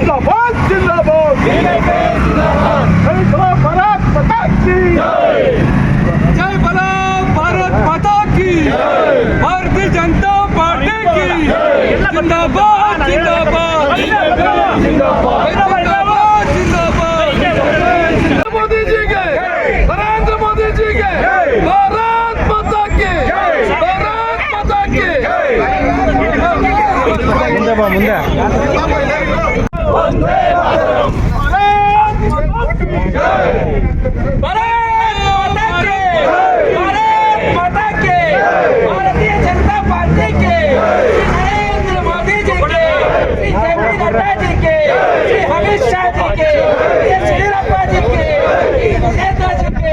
जिंदाबाद जिंदाबाद भारत की की भारतीय जनता पार्टी की जिंदाबाद जिंदाबाद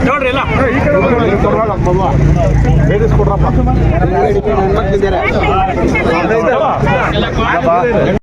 ನೋಡ್ರಿ